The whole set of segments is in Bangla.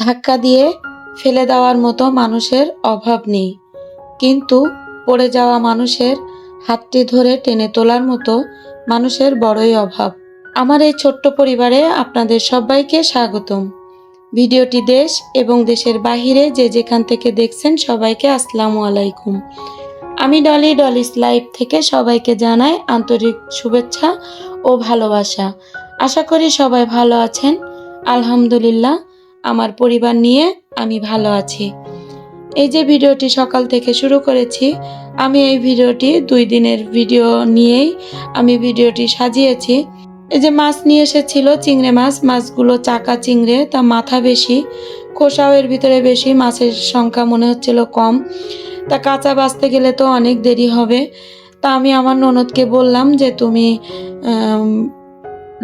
ধাক্কা দিয়ে ফেলে দেওয়ার মতো মানুষের অভাব নেই। কিন্তু পড়ে যাওয়া মানুষের হাতটি ধরে টেনে তোলার মতো মানুষের বড়ই অভাব। আমার এই ছোট্ট পরিবারে আপনাদের সবাইকে স্বাগতম। ভিডিওটি দেশ এবং দেশের বাহিরে যে যেখান থেকে দেখছেন সবাইকে আসসালামু আলাইকুম। আমি ডলি ডলিস লাইভ থেকে সবাইকে জানাই আন্তরিক শুভেচ্ছা ও ভালোবাসা। আশা করি সবাই ভালো আছেন। আলহামদুলিল্লাহ। আমার পরিবার নিয়ে আমি ভালো আছি। এই যে ভিডিওটি সকাল থেকে শুরু করেছি, আমি এই ভিডিওটি দুই দিনের ভিডিও নিয়েই আমি ভিডিওটি সাজিয়েছি। এই যে মাছ নিয়ে এসেছিল, চিংড়ে মাছ, মাছগুলো চাকা চিংড়ে, তা মাথা বেশি, খোসাও এর ভিতরে বেশি, মাছের সংখ্যা মনে হচ্ছিল কম। তা কাঁচা বাঁচতে গেলে তো অনেক দেরি হবে। তা আমি আমার ননদকে বললাম যে, তুমি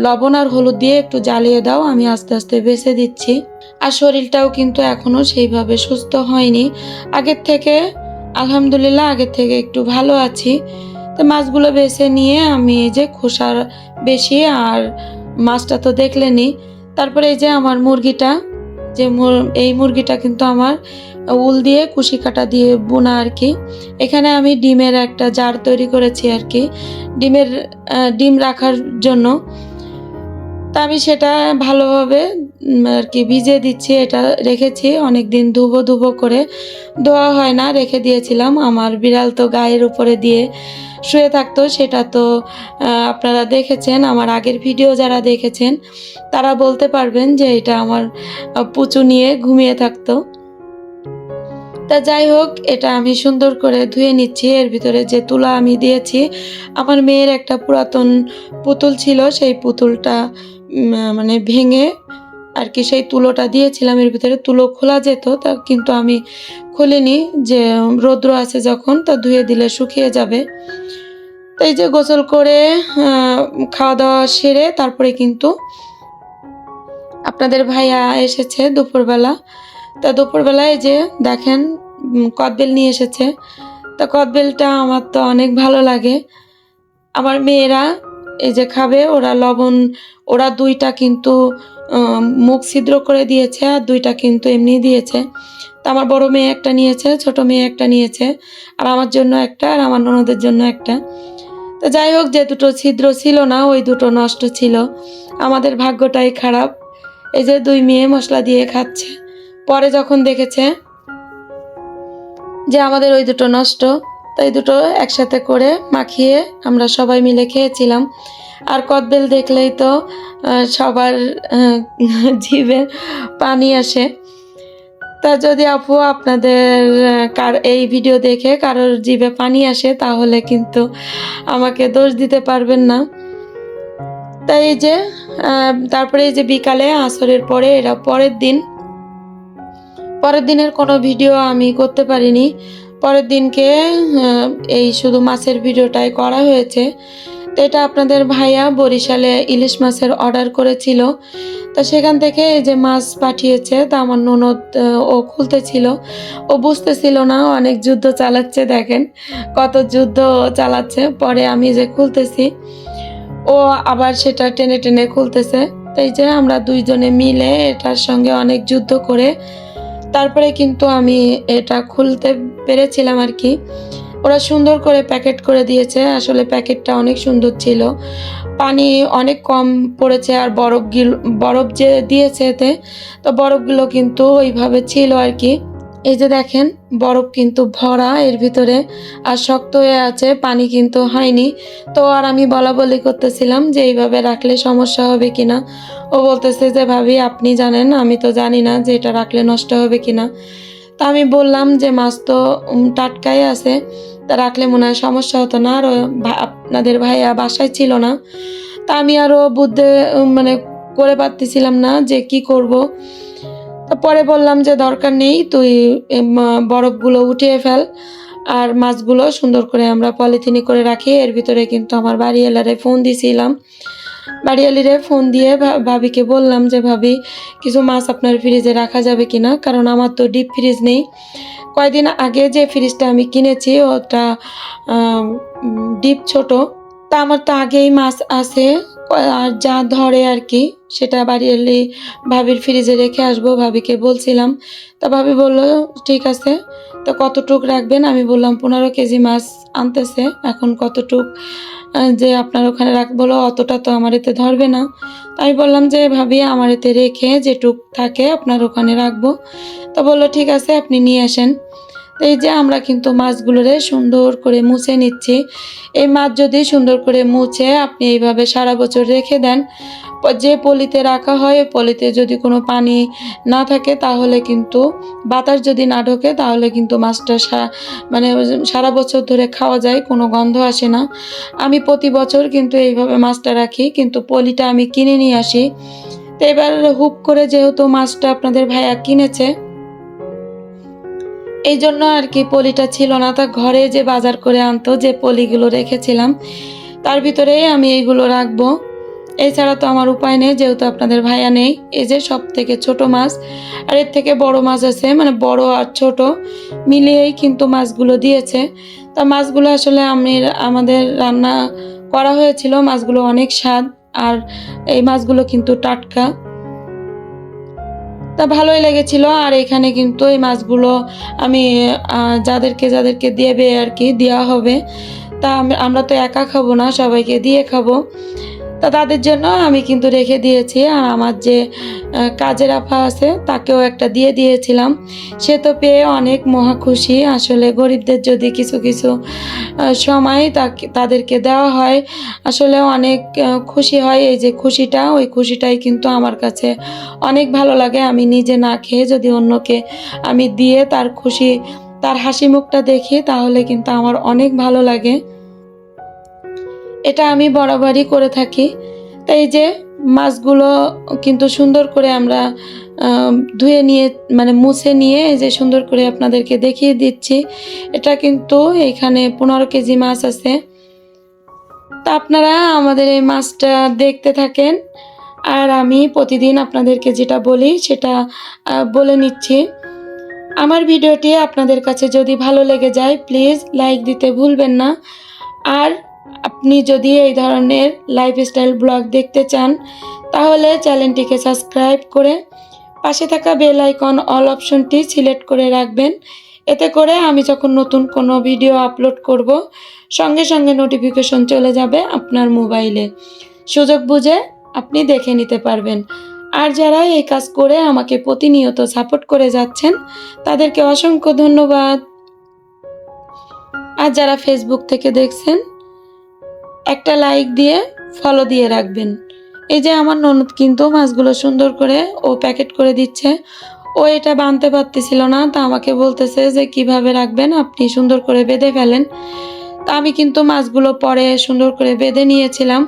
লবণ আর হলুদ দিয়ে একটু জ্বালিয়ে দাও, আমি আস্তে আস্তে বেছে দিচ্ছি। আর শরীরটাও কিন্তু এখনও সেইভাবে সুস্থ হয়নি। আগের থেকে, আলহামদুলিল্লাহ আগের থেকে একটু ভালো আছি। তো মাছগুলো বেছে নিয়ে আমি এই যে খোসার বেশি আর মাছটা তো দেখলেনি তারপরে এই যে আমার মুরগিটা, যে এই মুরগিটা কিন্তু আমার উল দিয়ে কুশি কাটা দিয়ে বোনা আর কি। এখানে আমি ডিমের একটা জার তৈরি করেছি আর কি। ডিমের ডিম রাখার জন্য। তা আমি সেটা ভালোভাবে আর কি ভিজে দিচ্ছি, এটা রেখেছি। অনেক দিন ধুবো ধুবো করে ধোয়া হয় না, রেখে দিয়েছিলাম। আমার বিড়াল তো গায়ের উপরে দিয়ে শুয়ে থাকতো, সেটা তো আপনারা দেখেছেন। আমার আগের ভিডিও যারা দেখেছেন, তারা বলতে পারবেন যে এটা আমার পুচু নিয়ে ঘুমিয়ে থাকতো। তা যাই হোক, এটা আমি সুন্দর করে ধুয়ে নিচ্ছি। এর ভিতরে যে তুলা আমি দিয়েছি, আমার মেয়ের একটা পুরাতন পুতুল ছিল। সেই পুতুলটা মানে ভেঙে আর কি সেই তুলোটা দিয়েছিলাম, এর ভিতরে তুলো খোলা যেত, তা কিন্তু আমি খুলিনি, যে রৌদ্র আছে যখন তা ধুয়ে দিলে শুকিয়ে যাবে। তো এই যে গোসল করে খাওয়া দাওয়া সেরে তারপরে কিন্তু আপনাদের ভাইয়া এসেছে দুপুরবেলা। তা দুপুরবেলায় যে দেখেন কদবেল নিয়ে এসেছে। তা কদবেলটা আমার তো অনেক ভালো লাগে। আমার মেয়েরা এই যে খাবে, ওরা লবণ, ওরা দুইটা কিন্তু মুখ ছিদ্র করে দিয়েছে আর দুইটা কিন্তু এমনি দিয়েছে। তা আমার বড় মেয়ে একটা নিয়েছে, ছোট মেয়ে একটা নিয়েছে, আর আমার জন্য একটা, আর আমার ননদের জন্য একটা। তো যাই হোক, যে দুটো ছিদ্র ছিল না, ওই দুটো নষ্ট ছিল। আমাদের ভাগ্যটাই খারাপ। এই যে দুই মেয়ে মশলা দিয়ে খাচ্ছে। পরে যখন দেখেছে যে আমাদের ওই দুটো নষ্ট তাই দুটো একসাথে করে মাখিয়ে আমরা সবাই মিলে খেয়েছিলাম। আর কদবেল দেখলেই তো সবার জিভে পানি আসে। তা যদি আপু আপনাদের কার, এই ভিডিও দেখে কারোর জিভে পানি আসে, তাহলে কিন্তু আমাকে দোষ দিতে পারবেন না। তাই এই যে তারপরে এই যে বিকালে আসরের পরে, এরা পরের দিন, পরের দিনের কোনো ভিডিও আমি করতে পারিনি। পরের দিনকে এই শুধু মাছের ভিডিওটাই করা হয়েছে। তো এটা আপনাদের ভাইয়া বরিশালে ইলিশ মাছের অর্ডার করেছিল। তো সেখান থেকে এই যে মাছ পাঠিয়েছে, তা আমার ননদ ও খুলতেছিল। ও বুঝতেছিল না, অনেক যুদ্ধ চালাচ্ছে, দেখেন। কত যুদ্ধ চালাচ্ছে, পরে আমি যে খুলতেছি, ও আবার সেটা টেনে টেনে খুলতেছে। তাই যে আমরা দুইজনে মিলে এটার সঙ্গে অনেক যুদ্ধ করে তারপরে কিন্তু আমি এটা খুলতে পেরেছিলাম আর কি। ওরা সুন্দর করে প্যাকেট করে দিয়েছে। আসলে প্যাকেটটা অনেক সুন্দর ছিল। পানি অনেক কম পড়েছে আর বরফ বরফ যে দিয়েছে এতে, তো বরফগুলো কিন্তু ওইভাবে ছিল আর কি। এই যে দেখেন, বরফ কিন্তু ভরা এর ভিতরে আর শক্ত হয়ে আছে, পানি কিন্তু হয়নি। তো আর আমি বলা বলি করতেছিলাম যে এইভাবে রাখলে সমস্যা হবে কিনা। ও বলতেছে যে, ভাবি, আপনি জানেন, আমি তো জানি না যে এটা রাখলে নষ্ট হবে কিনা। তা আমি বললাম যে, মাছ তো টাটকাই আছে, তা রাখলে মনে হয় সমস্যা হতো না। আর আপনাদের ভাইয়া বাসায় ছিল না। তা আমি আরও বুদ্ধে মানে করে পারতেছিলাম না যে কি করব। তা পরে বললাম যে দরকার নেই, তুই বরফগুলো উঠিয়ে ফেল আর মাছগুলো সুন্দর করে আমরা পলিথিনে করে রাখি। এর ভিতরে কিন্তু আমার বাড়ি এলারে ফোন দিছিলাম। বাড়িয়ালিরে ফোন দিয়ে ভাবিকে বললাম যে, ভাবি, কিছু মাছ আপনার ফ্রিজে রাখা যাবে কি না কারণ আমার তো ডিপ ফ্রিজ নেই। কয়দিন আগে যে ফ্রিজটা আমি কিনেছি, ওটা ডিপ ছোট। তা আমার তো আগেই মাছ আছে। আর যা ধরে আর কি, সেটা বাড়ি এলে ভাবির ফ্রিজে রেখে আসব, ভাবিকে বলছিলাম। তা ভাবি বলল, ঠিক আছে, তো কতটুক রাখবেন? আমি বললাম, পনেরো কেজি মাছ আনতেছে, এখন কতটুক যে আপনার ওখানে রাখ বলো অতটা তো আমার এতে ধরবে না। আমি বললাম যে, ভাবি, আমার এতে রেখে যেটুক থাকে আপনার ওখানে রাখব। তো বলল, ঠিক আছে, আপনি নিয়ে আসেন। এই যে আমরা কিন্তু মাছগুলোরে সুন্দর করে মুছে নিচ্ছি। এই মাছ যদি সুন্দর করে মুছে আপনি এইভাবে সারা বছর রেখে দেন, যে পলিতে রাখা হয় পলিতে যদি কোনো পানি না থাকে তাহলে কিন্তু বাতাস যদি না ঢোকে তাহলে কিন্তু মাছটা মানে সারা বছর ধরে খাওয়া যায়, কোনো গন্ধ আসে না। আমি প্রতি বছর কিন্তু এইভাবে মাছটা রাখি, কিন্তু পলিটা আমি কিনে নিয়ে আসি। তো এবার হুপ করে যেহেতু মাছটা আপনাদের ভাইয়া কিনেছে এই জন্য আর কি পলিটা ছিল না। তা ঘরে যে বাজার করে আনতো, যে পলিগুলো রেখেছিলাম, তার ভিতরেই আমি এইগুলো রাখব। এছাড়া তো আমার উপায় নেই, যেহেতু আপনাদের ভাইয়া নেই। এই যে সব থেকে ছোট মাছ, আর এর থেকে বড় মাছ আছে মানে বড় আর ছোট, মিলিয়েই কিন্তু মাছগুলো দিয়েছে। তা মাছগুলো আসলে আমি, আমাদের রান্না করা হয়েছিল, মাছগুলো অনেক স্বাদ, আর এই মাছগুলো কিন্তু টাটকা। তা ভালোই লেগেছিল। আর এখানে কিন্তু এই মাছগুলো আমি যাদেরকে যাদেরকে দেবে আর কি, দেওয়া হবে। তা আমরা তো একা খাব না, সবাইকে দিয়ে খাব। তা তাদের জন্য আমি কিন্তু রেখে দিয়েছি। আর আমার যে কাজের আফা আছে, তাকেও একটা দিয়ে দিয়েছিলাম। সে তো পেয়ে অনেক মহা খুশি। আসলে গরিবদের যদি কিছু কিছু সময় তাকে, তাদেরকে দেওয়া হয়, আসলে অনেক খুশি হয়। এই যে খুশিটা, ওই খুশিটাই কিন্তু আমার কাছে অনেক ভালো লাগে। আমি নিজে না খেয়ে যদি অন্যকে আমি দিয়ে তার খুশি, তার হাসি মুখটা দেখি, তাহলে কিন্তু আমার অনেক ভালো লাগে। এটা আমি বরাবরই করে থাকি। তাই যে মাছগুলো কিন্তু সুন্দর করে আমরা ধুয়ে নিয়ে মানে মুছে নিয়ে যে সুন্দর করে আপনাদেরকে দেখিয়ে দিচ্ছি। এটা কিন্তু এখানে পনেরো কেজি মাছ আছে। তা আপনারা আমাদের এই মাছটা দেখতে থাকেন। আর আমি প্রতিদিন আপনাদেরকে যেটা বলি সেটা বলে নিচ্ছি। আমার ভিডিওটি আপনাদের কাছে যদি ভালো লেগে যায়, প্লিজ লাইক দিতে ভুলবেন না। আর আপনি যদি এই ধরনের লাইফস্টাইল ব্লগ দেখতে চান, তাহলে চ্যানেলটিকে সাবস্ক্রাইব করে পাশে থাকা বেল আইকন অল অপশনটি সিলেক্ট করে রাখবেন। এতে করে আমি যখন নতুন কোনো ভিডিও আপলোড করব, সঙ্গে সঙ্গে নোটিফিকেশন চলে যাবে আপনার মোবাইলে সুযোগ বুঝে আপনি দেখে নিতে পারবেন। আর যারা এই কাজ করে আমাকে প্রতিনিয়ত সাপোর্ট করে যাচ্ছেন, তাদেরকে অসংখ্য ধন্যবাদ। আর যারা ফেসবুক থেকে দেখছেন একটা লাইক দিয়ে ফলো দিয়ে রাখবেন। এই যে আমার ননদ কিন্তু মাছগুলো সুন্দর করে ও প্যাকেট করে দিচ্ছে। ও এটা বানতে পারতেছিল না, তা আমাকে বলতেছে যে কীভাবে রাখবেন? আপনি সুন্দর করে বেঁধে ফেলেন। তা আমি কিন্তু মাছগুলো পরে সুন্দর করে বেঁধে নিয়েছিলাম।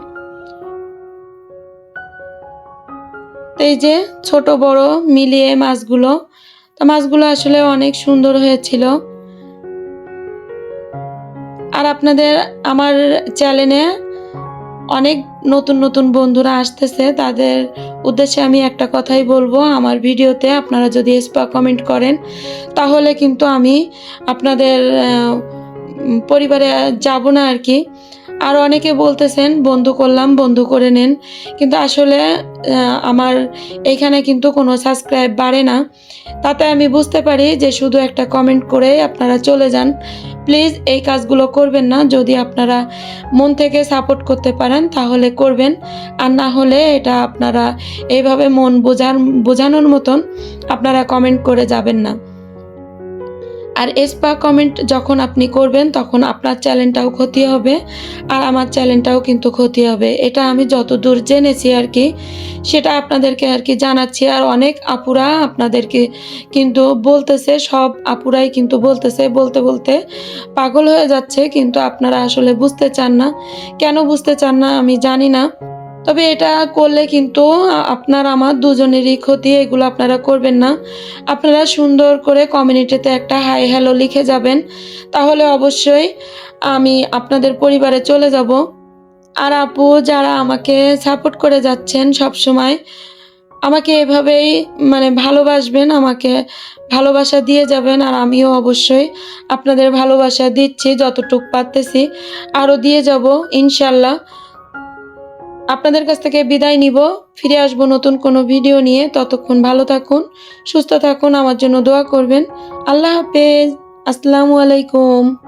এই যে ছোট বড় মিলিয়ে মাছগুলো, তো মাছগুলো আসলে অনেক সুন্দর হয়েছিল। আপনাদের আমার চ্যানেলে অনেক নতুন নতুন বন্ধুরা আসতেছে। তাদের উদ্দেশ্যে আমি একটা কথাই বলব। আমার ভিডিওতে আপনারা যদি স্পা কমেন্ট করেন, তাহলে কিন্তু আমি আপনাদের পরিবারে যাব না আর কি। আর অনেকে বলতেছেন, বন্ধু করলাম, বন্ধু করে নেন। কিন্তু আসলে আমার এখানে কিন্তু কোনো সাবস্ক্রাইব বাড়ে না। তাতে আমি বুঝতে পারি যে শুধু একটা কমেন্ট করে আপনারা চলে যান। প্লিজ এই কাজগুলো করবেন না। যদি আপনারা মন থেকে সাপোর্ট করতে পারেন, তাহলে করবেন। আর না হলে এটা আপনারা এইভাবে মন বোঝান বোঝানোর মতন আপনারা কমেন্ট করে যাবেন না। আর স্পা কমেন্ট যখন আপনি করবেন, তখন আপনার চ্যানেলটাও ক্ষতি হবে আর আমার চ্যানেলটাও কিন্তু ক্ষতি হবে। এটা আমি যতদূর জেনেছি আর কি সেটা আপনাদেরকে আর কি জানাচ্ছি। আর অনেক আপুরা আপনাদেরকে কিন্তু বলতেছে, সব আপুরাই কিন্তু বলতেছে, বলতে বলতে পাগল হয়ে যাচ্ছে, কিন্তু আপনারা আসলে বুঝতে চান না। কেন বুঝতে চান না আমি জানি না। তবে এটা করলে কিন্তু আপনার, আমার দুজনেরই ক্ষতি, এগুলো আপনারা করবেন না। আপনারা সুন্দর করে কমিউনিটিতে একটা হাই হ্যালো লিখে যাবেন। তাহলে অবশ্যই আমি আপনাদের পরিবারে চলে যাব। আর আপু, যারা আমাকে সাপোর্ট করে যাচ্ছেন সব সময়, আমাকে এভাবেই মানে ভালোবাসবেন, আমাকে ভালোবাসা দিয়ে যাবেন। আর আমিও অবশ্যই আপনাদের ভালোবাসা দিচ্ছি, যতটুক পারতেছি, আরও দিয়ে যাব, ইনশাল্লাহ। আপনাদের কাছ থেকে বিদায় নিব। ফিরে আসব নতুন কোনো ভিডিও নিয়ে। ততক্ষণ ভালো থাকুন, সুস্থ থাকুন, আমার জন্য দোয়া করবেন। আল্লাহ হাফেজ। আসসালামু আলাইকুম।